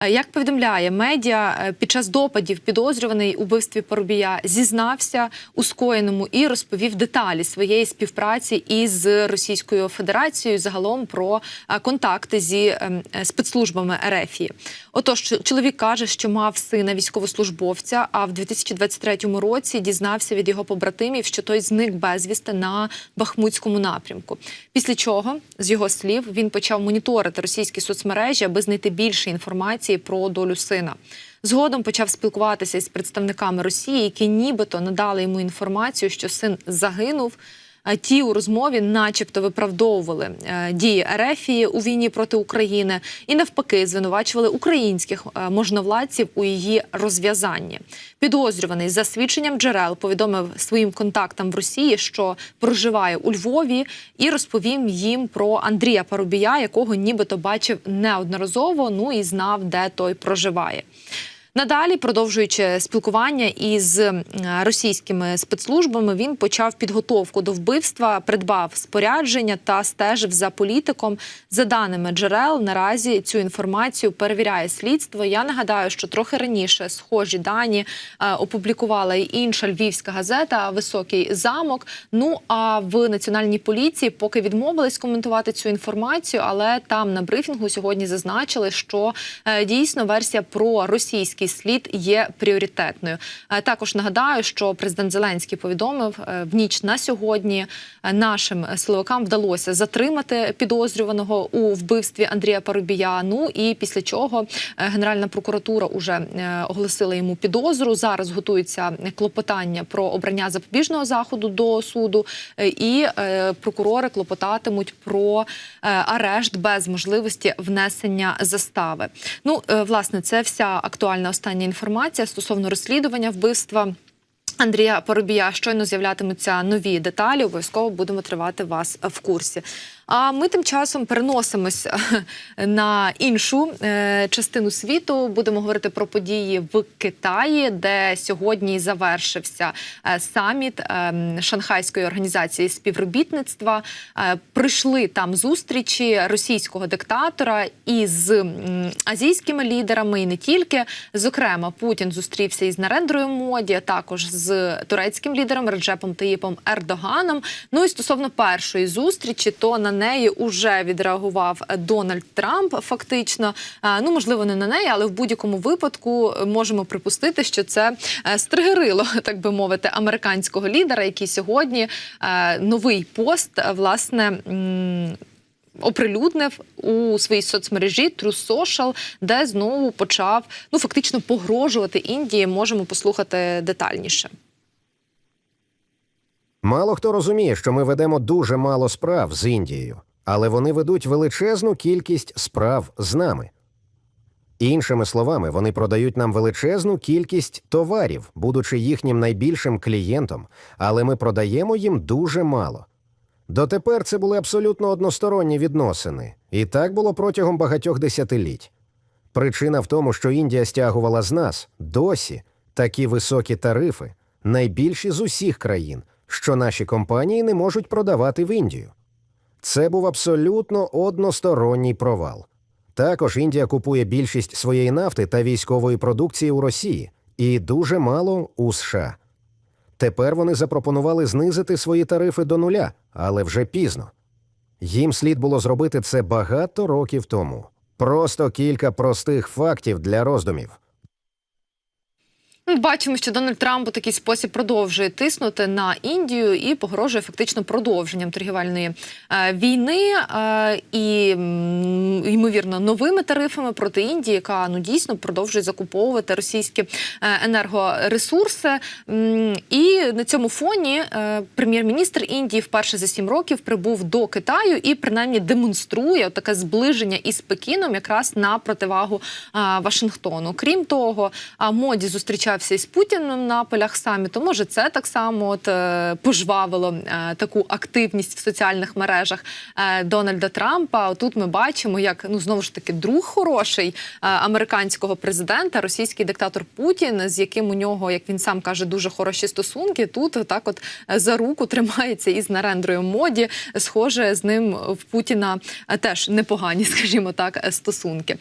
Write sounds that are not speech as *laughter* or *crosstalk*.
Е, Як повідомляє медіа, е, під час допадів підозрюваний у вбивстві Парубія зізнався у скоєному і розповів деталі своєї співпраці із Російською Федерацією загалом про е, контакти зі ем, спецслужбами РФ. Отож, чоловік каже, що мав сина військовослужбовця, а в 2023 році дізнався від його побратимів, що той зник безвісти на Бахмутському напрямку. Після чого, з його слів, він почав моніторити російські соцмережі, аби знайти більше інформації про долю сина. Згодом почав спілкуватися із представниками Росії, які нібито надали йому інформацію, що син загинув. Ті у розмові, начебто, виправдовували е, дії Ерефії у війні проти України і навпаки звинувачували українських е, можновладців у її розв'язанні. Підозрюваний за свідченням джерел повідомив своїм контактам в Росії, що проживає у Львові, і розповім їм про Андрія Парубія, якого нібито бачив неодноразово. Ну і знав, де той проживає. Надалі, продовжуючи спілкування із е, російськими спецслужбами, він почав підготовку до вбивства, придбав спорядження та стежив за політиком. За даними джерел, наразі цю інформацію перевіряє слідство. Я нагадаю, що трохи раніше схожі дані е, опублікувала і інша львівська газета Високий замок. Ну а в національній поліції поки відмовились коментувати цю інформацію, але там на брифінгу сьогодні зазначили, що е, дійсно версія про російський слід є пріоритетною. Е, Також нагадаю, що президент Зеленський повідомив е, в ніч на сьогодні е, нашим силовикам вдалося затримати підозрюваного у вбивстві Андрія Парубія. Ну і після чого Генеральна прокуратура уже оголосила йому підозру. Зараз готується клопотання про обрання запобіжного заходу до суду, і прокурори клопотатимуть про арешт без можливості внесення застави. Ну, власне, це вся актуальна остання інформація стосовно розслідування вбивства. Андрія Поробія щойно з'являтимуться нові деталі. Обов'язково будемо тривати вас в курсі. А ми тим часом переносимось на іншу е, частину світу. Будемо говорити про події в Китаї, де сьогодні завершився е, саміт е, Шанхайської організації співробітництва. Е, прийшли там зустрічі російського диктатора із азійськими лідерами, і не тільки. Зокрема, Путін зустрівся із Нарендрою Моді, а також з турецьким лідером Реджепом Таїпом Ердоганом. Ну і стосовно першої зустрічі, то на неї уже відреагував Дональд Трамп. Фактично, Е, ну можливо, не на неї, але в будь-якому випадку можемо припустити, що це е, стригерило, *laughs* так би мовити, американського лідера, який сьогодні е, новий пост власне. Оприлюднив у своїй соцмережі True Social, де знову почав ну фактично погрожувати Індії. Можемо послухати детальніше. Мало хто розуміє, що ми ведемо дуже мало справ з Індією, але вони ведуть величезну кількість справ з нами. Іншими словами, вони продають нам величезну кількість товарів, будучи їхнім найбільшим клієнтом, але ми продаємо їм дуже мало. Дотепер це були абсолютно односторонні відносини, і так було протягом багатьох десятиліть. Причина в тому, що Індія стягувала з нас досі такі високі тарифи, найбільші з усіх країн, що наші компанії не можуть продавати в Індію. Це був абсолютно односторонній провал. Також Індія купує більшість своєї нафти та військової продукції у Росії і дуже мало у США. Тепер вони запропонували знизити свої тарифи до нуля, але вже пізно. Їм слід було зробити це багато років тому. Просто кілька простих фактів для роздумів. Бачимо, що Дональд Трамп у такий спосіб продовжує тиснути на Індію і погрожує фактично продовженням торгівельної е, війни е, і ймовірно новими тарифами проти Індії, яка ну дійсно продовжує закуповувати російські е, енергоресурси. І на цьому фоні е, прем'єр-міністр Індії вперше за сім років прибув до Китаю і принаймні демонструє таке зближення із Пекіном, якраз на противагу а, Вашингтону. Крім того, а моді зустрічався із Путіним на полях саміту. Може, це так само от е, пожвавило е, таку активність в соціальних мережах е, Дональда Трампа. Тут ми бачимо, як ну знову ж таки друг хороший американського президента, російський диктатор Путін, з яким у нього, як він сам каже, дуже хороші стосунки. Тут так, от за руку тримається із Нарендрою моді. Схоже, з ним в Путіна теж непогані, *laughs* скажімо так, стосунки.